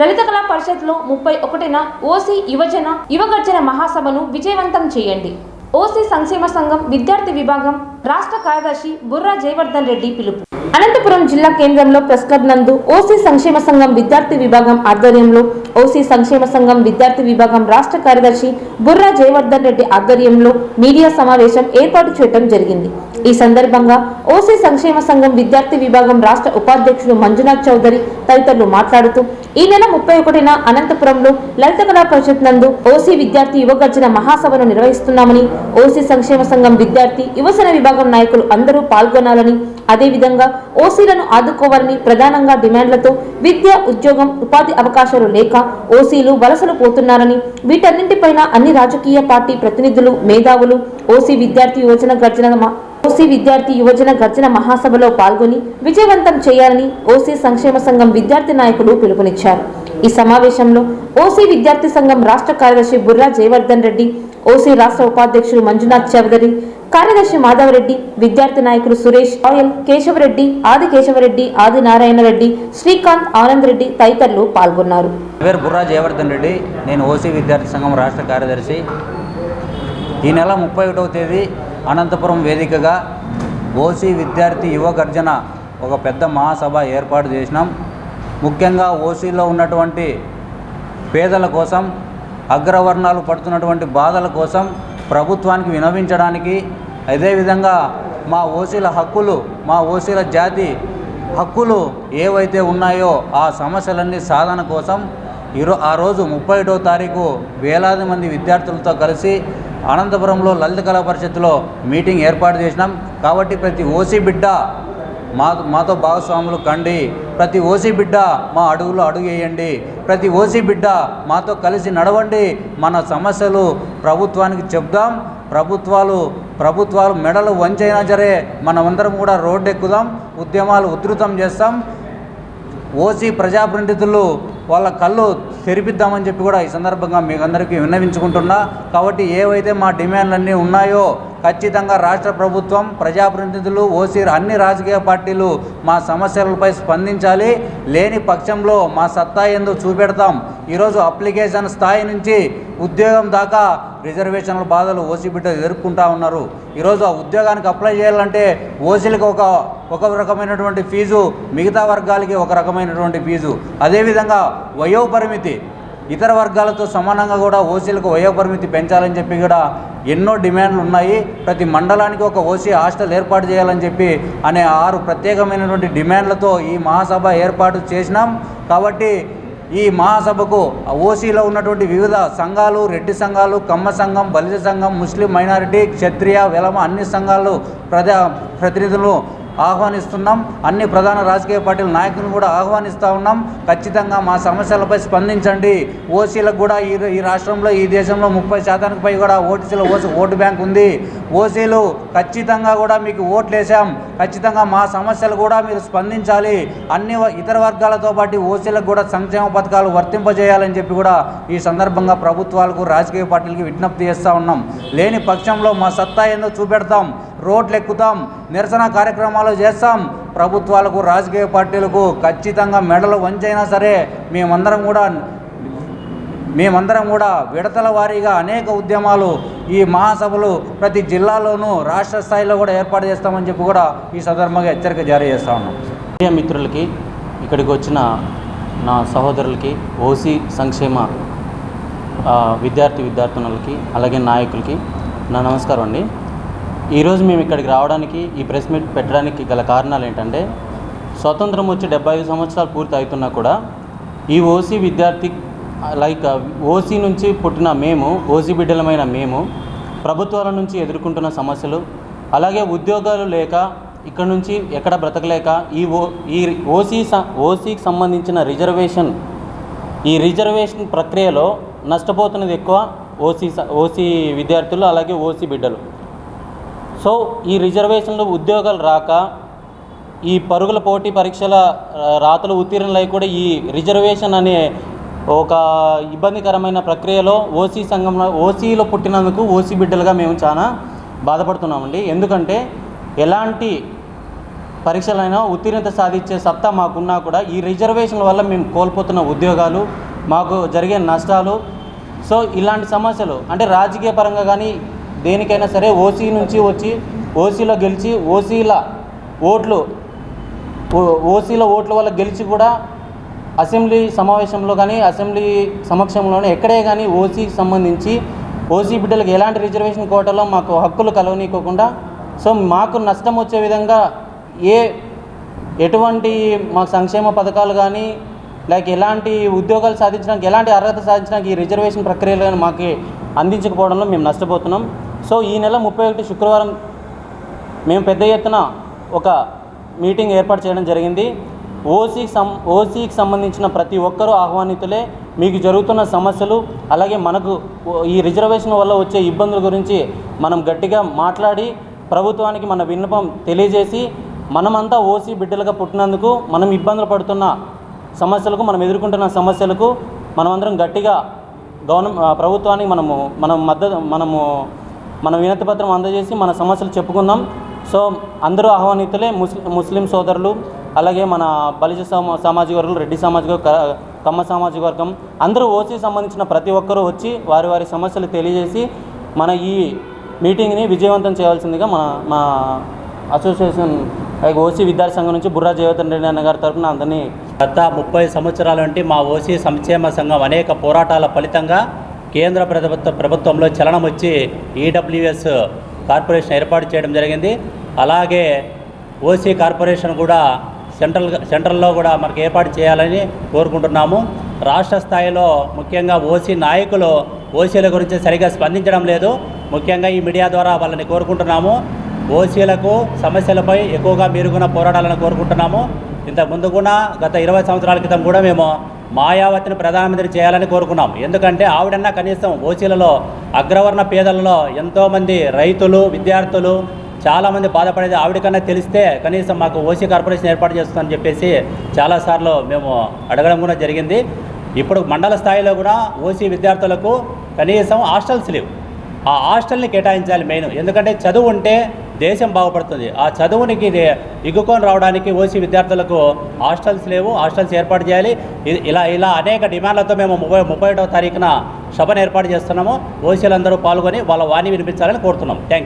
లలిత కళా పరిషత్లో ముప్పై ఒకటిన ఓసీ యువజన యువగర్జన మహాసభను విజయవంతం చేయండి. ఓసీ సంక్షేమ సంఘం విద్యార్థి విభాగం రాష్ట్ర కార్యదర్శి బుర్రా జయవర్ధన్ రెడ్డి పిలుపు. అనంతపురం జిల్లా కేంద్రంలో ప్రెస్ క్లబ్ నందు ఓసీ సంక్షేమ సంఘం విద్యార్థి విభాగం ఆధ్వర్యంలో ఓసీ సంక్షేమ సంఘం విద్యార్థి విభాగం రాష్ట్ర కార్యదర్శి బుర్రా జయవర్ధన్ రెడ్డి ఆధ్వర్యంలో మీడియా సమావేశం ఏర్పాటు చేయడం జరిగింది. ఈ సందర్భంగా ఓసీ సంక్షేమ సంఘం విద్యార్థి విభాగం రాష్ట్ర ఉపాధ్యక్షుడు మంజునాథ్ చౌదరి తదితరులు మాట్లాడుతూ ఈ నెల ముప్పై ఒకటిన అనంతపురంలో లలిత కళా పరిషత్ నందు ఓసీ విద్యార్థి యువగర్జన మహాసభను నిర్వహిస్తున్నామని ఓసీ సంక్షేమ సంఘం విద్యార్థి యువసేన విభాగం నాయకులు అందరూ పాల్గొనాలని అదేవిధంగా ఓసీలను ఆదుకోవాలని ప్రధానంగా డిమాండ్లతో విద్య ఉద్యోగం ఉపాధి అవకాశాలు లేక ఓసీలు వలసలు పోతున్నారని వీటన్నింటిపైన అన్ని రాజకీయ పార్టీ ప్రతినిధులు మేధావులు ఓసీ విద్యార్థి యువజన గర్జన ఓసీ విద్యార్థి యువజన గర్జన మహాసభలో పాల్గొని విజయవంతం చేయాలని ఓసీ సంక్షేమ సంఘం విద్యార్థి నాయకులు పిలుపునిచ్చారు. ఈ సమావేశంలో ఓసీ విద్యార్థి సంఘం రాష్ట్ర కార్యదర్శి బుర్రా జయవర్ధన్ రెడ్డి ఓసీ రాష్ట్ర ఉపాధ్యక్షుడు మంజునాథ్ చౌదరి కార్యదర్శి మాధవరెడ్డి విద్యార్థి నాయకులు సురేష్ రాయల్ కేశవరెడ్డి ఆది కేశవరెడ్డి ఆది నారాయణ రెడ్డి శ్రీకాంత్ ఆనంద్ రెడ్డి తదితరులు పాల్గొన్నారు. పేరు బుర్రా జయవర్ధన్ రెడ్డి నేను ఓసీ విద్యార్థి సంఘం రాష్ట్ర కార్యదర్శి. ఈ నెల ముప్పై ఒకటవ తేదీ అనంతపురం వేదికగా ఓసీ విద్యార్థి యువ గర్జన ఒక పెద్ద మహాసభ ఏర్పాటు చేసినాం. ముఖ్యంగా ఓసీలో ఉన్నటువంటి పేదల కోసం అగ్రవర్ణాలు పడుతున్నటువంటి బాధల కోసం ప్రభుత్వానికి వినవించడానికి అదేవిధంగా మా ఓసీల హక్కులు మా ఓసీల జాతి హక్కులు ఏవైతే ఉన్నాయో ఆ సమస్యలన్నీ సాధన కోసం ఈరో ఆ రోజు ముప్పై ఒకటో తారీఖు వేలాది మంది విద్యార్థులతో కలిసి అనంతపురంలో లలిత కళా పరిషత్తులో మీటింగ్ ఏర్పాటు చేసినాం. కాబట్టి ప్రతి ఓసీ బిడ్డ మా మాతో భాగస్వాములు కండి. ప్రతి ఓసీ బిడ్డ మా అడుగులో అడుగేయండి. ప్రతి ఓసీ బిడ్డ మాతో కలిసి నడవండి. మన సమస్యలు ప్రభుత్వానికి చెప్దాం ప్రభుత్వాలు ప్రభుత్వాలు మెడలు వంచైనా సరే మనమందరం కూడా రోడ్డు ఎక్కుదాం ఉద్యమాలు ఉధృతం చేస్తాం. ఓసీ ప్రజాప్రతినిధులు వాళ్ళ కళ్ళు తెరిపిద్దామని చెప్పి కూడా ఈ సందర్భంగా మీకు అందరికీ విన్నవించుకుంటున్నా. కాబట్టి ఏవైతే మా డిమాండ్లన్నీ ఉన్నాయో ఖచ్చితంగా రాష్ట్ర ప్రభుత్వం ప్రజాప్రతినిధులు ఓసీ అన్ని రాజకీయ పార్టీలు మా సమస్యలపై స్పందించాలి. లేని పక్షంలో మా సత్తా ఎందు చూపెడతాం. ఈరోజు అప్లికేషన్ స్థాయి నుంచి ఉద్యోగం దాకా రిజర్వేషన్ల బాధలు ఓసీ బిడ్డలు ఎదుర్కొంటా ఉన్నారు. ఈరోజు ఆ ఉద్యోగానికి అప్లై చేయాలంటే ఓసీలకు ఒక ఒక రకమైనటువంటి ఫీజు మిగతా వర్గాలకి ఒక రకమైనటువంటి ఫీజు. అదేవిధంగా వయోపరిమితి ఇతర వర్గాలతో సమానంగా కూడా ఓసీలకు వయోపరిమితి పెంచాలని చెప్పి కూడా ఎన్నో డిమాండ్లు ఉన్నాయి. ప్రతి మండలానికి ఒక ఓసీ హాస్టల్ ఏర్పాటు చేయాలని చెప్పి అనే ఆరు ప్రత్యేకమైనటువంటి డిమాండ్లతో ఈ మహాసభ ఏర్పాటు చేసినాం. కాబట్టి ఈ మహాసభకు ఓసీలో ఉన్నటువంటి వివిధ సంఘాలు రెడ్డి సంఘాలు కమ్మ సంఘం బలిజ సంఘం ముస్లిం మైనారిటీ క్షత్రియ వెలమ అన్ని సంఘాలు ప్రజా ప్రతినిధులు ఆహ్వానిస్తున్నాం. అన్ని ప్రధాన రాజకీయ పార్టీల నాయకులను కూడా ఆహ్వానిస్తూ ఉన్నాం. ఖచ్చితంగా మా సమస్యలపై స్పందించండి. ఓసీలకు కూడా ఈ ఈ రాష్ట్రంలో ఈ దేశంలో ముప్పై శాతానికి పై కూడా ఓటీసీలో ఓసీ ఓటు బ్యాంక్ ఉంది. ఓసీలు ఖచ్చితంగా కూడా మీకు ఓట్లు వేసాం ఖచ్చితంగా మా సమస్యలు కూడా మీరు స్పందించాలి. అన్ని ఇతర వర్గాలతో పాటు ఓసీలకు కూడా సంక్షేమ పథకాలు వర్తింపజేయాలని చెప్పి కూడా ఈ సందర్భంగా ప్రభుత్వాలకు రాజకీయ పార్టీలకు విజ్ఞప్తి చేస్తూ ఉన్నాం. లేని పక్షంలో మా సత్తా ఏందో చూపెడతాం. రోడ్లు ఎక్కుతాం నిరసన కార్యక్రమాలు చేస్తాం. ప్రభుత్వాలకు రాజకీయ పార్టీలకు ఖచ్చితంగా మెడలు వంచైనా సరే మేమందరం కూడా మేమందరం కూడా విడతల వారీగా అనేక ఉద్యమాలు ఈ మహాసభలు ప్రతి జిల్లాలోనూ రాష్ట్ర స్థాయిలో కూడా ఏర్పాటు చేస్తామని చెప్పి కూడా ఈ సందర్భంగా హెచ్చరిక జారీ చేస్తా ఉన్నాం. మిత్రులకి ఇక్కడికి వచ్చిన నా సహోదరులకి ఓసీ సంక్షేమ విద్యార్థి విద్యార్థినులకి అలాగే నాయకులకి నా నమస్కారం అండి. ఈరోజు మేము ఇక్కడికి రావడానికి ఈ ప్రెస్ మీట్ పెట్టడానికి గల కారణాలు ఏంటంటే స్వతంత్రం వచ్చి డెబ్బై ఐదు సంవత్సరాలు పూర్తి అవుతున్నా కూడా ఈ ఓసీ విద్యార్థి లైక్ ఓసీ నుంచి పుట్టిన మేము ఓసీ బిడ్డలమైన మేము ప్రభుత్వాల నుంచి ఎదుర్కొంటున్న సమస్యలు అలాగే ఉద్యోగాలు లేక ఇక్కడ నుంచి ఎక్కడ బ్రతకలేక ఈ ఓ ఈ ఓసీ స- ఓసీకి సంబంధించిన రిజర్వేషన్ ఈ రిజర్వేషన్ ప్రక్రియలో నష్టపోతున్నది ఎక్కువ ఓసీ స- ఓసీ విద్యార్థులు అలాగే ఓసీ బిడ్డలు. సో ఈ రిజర్వేషన్లో ఉద్యోగాలు రాక ఈ పరుగుల పోటీ పరీక్షల రాతలు ఉత్తీర్ణులై కూడా ఈ రిజర్వేషన్ అనే ఒక ఇబ్బందికరమైన ప్రక్రియలో ఓసీ సంఘంలో ఓసీలో పుట్టినందుకు ఓసీ బిడ్డలుగా మేము చాలా బాధపడుతున్నామండి. ఎందుకంటే ఎలాంటి పరీక్షలైనా ఉత్తీర్ణత సాధించే సత్తా మాకున్నా కూడా ఈ రిజర్వేషన్ల వల్ల మేము కోల్పోతున్న ఉద్యోగాలు మాకు జరిగే నష్టాలు. సో ఇలాంటి సమస్యలు అంటే రాజకీయ పరంగా కానీ దేనికైనా సరే ఓసీ నుంచి వచ్చి ఓసీలో గెలిచి ఓసీల ఓట్లు ఓసీల ఓట్ల వల్ల గెలిచి కూడా అసెంబ్లీ సమావేశంలో కానీ అసెంబ్లీ సమక్షంలోనే ఎక్కడే కానీ ఓసీకి సంబంధించి ఓసీ బిడ్డలకు ఎలాంటి రిజర్వేషన్ కోటాలో మాకు హక్కులు కలవనీయకోకుండా సో మాకు నష్టం వచ్చే విధంగా ఏ ఎటువంటి మా సంక్షేమ పథకాలు కానీ లైక్ ఎలాంటి ఉద్యోగాలు సాధించడానికి ఎలాంటి అర్హత సాధించడానికి ఈ రిజర్వేషన్ ప్రక్రియలు కానీ మాకు అందించకపోవడంలో మేము నష్టపోతున్నాం. సో ఈ నెల ముప్పై ఒకటి శుక్రవారం మేము పెద్ద ఎత్తున ఒక మీటింగ్ ఏర్పాటు చేయడం జరిగింది. ఓసీకి సం ఓసీకి సంబంధించిన ప్రతి ఒక్కరూ ఆహ్వానితులే. మీకు జరుగుతున్న సమస్యలు అలాగే మనకు ఈ రిజర్వేషన్ వల్ల వచ్చే ఇబ్బందుల గురించి మనం గట్టిగా మాట్లాడి ప్రభుత్వానికి మన విన్నపం తెలియజేసి మనమంతా ఓసీ బిడ్డలుగా పుట్టినందుకు మనం ఇబ్బందులు పడుతున్న సమస్యలకు మనం ఎదుర్కొంటున్న సమస్యలకు మనమందరం గట్టిగా గవర్నమెంట్ ప్రభుత్వానికి మనము మనం మద్దతు మనము మన వినతి పత్రం అందజేసి మన సమస్యలు చెప్పుకుందాం. సో అందరూ ఆహ్వానితులే ముస్లిం ముస్లిం సోదరులు అలాగే మన బలిజ సమా సామాజిక వర్గాలు రెడ్డి సామాజిక కమ్మ సామాజిక వర్గం అందరూ ఓసీ సంబంధించిన ప్రతి ఒక్కరూ వచ్చి వారి వారి సమస్యలు తెలియజేసి మన ఈ మీటింగ్ని విజయవంతం చేయాల్సిందిగా మన మా అసోసియేషన్ ఓసీ విద్యార్థి సంఘం నుంచి బుర్రా జయవర్ధన్ రెడ్డి అన్న గారి తరఫున అందరినీ గత ముప్పై సంవత్సరాల నుండి మా ఓసీ సంక్షేమ సంఘం అనేక పోరాటాల ఫలితంగా కేంద్ర ప్రభుత్వ ప్రభుత్వంలో చలనం వచ్చి ఈడబ్ల్యూఎస్ కార్పొరేషన్ ఏర్పాటు చేయడం జరిగింది. అలాగే ఓసీ కార్పొరేషన్ కూడా సెంట్రల్ సెంట్రల్లో కూడా మనకు ఏర్పాటు చేయాలని కోరుకుంటున్నాము. రాష్ట్ర స్థాయిలో ముఖ్యంగా ఓసీ నాయకులు ఓసీల గురించి సరిగా స్పందించడం లేదు. ముఖ్యంగా ఈ మీడియా ద్వారా వాళ్ళని కోరుకుంటున్నాము. ఓసీలకు సమస్యలపై ఎక్కువగా మీరుగున్న పోరాటాలను కోరుకుంటున్నాము. ఇంతకుముందు కూడా గత ఇరవై సంవత్సరాల క్రితం కూడా మేము మాయావతిని ప్రధానమంత్రి చేయాలని కోరుకున్నాం. ఎందుకంటే ఆవిడన్నా కనీసం ఓసీలలో అగ్రవర్ణ పేదలలో ఎంతోమంది రైతులు విద్యార్థులు చాలామంది బాధపడేది ఆవిడకన్నా తెలిస్తే కనీసం మాకు ఓసీ కార్పొరేషన్ ఏర్పాటు చేస్తుందని చెప్పేసి చాలాసార్లు మేము అడగడం కూడా జరిగింది. ఇప్పుడు మండల స్థాయిలో కూడా ఓసీ విద్యార్థులకు కనీసం హాస్టల్స్ లేవు. ఆ హాస్టల్ని కేటాయించాలి మెయిన్. ఎందుకంటే చదువు ఉంటే దేశం బాగుపడుతుంది. ఆ చదువునికి ఇది ఇగ్గుకొని రావడానికి ఓసీ విద్యార్థులకు హాస్టల్స్ లేవు. హాస్టల్స్ ఏర్పాటు చేయాలి. ఇలా ఇలా అనేక డిమాండ్లతో మేము ముప్పై ముప్పై ఒకటో తారీఖున సభను ఏర్పాటు చేస్తున్నాము. ఓసీలందరూ పాల్గొని వాళ్ళ వాణి వినిపించాలని కోరుతున్నాం. Thank you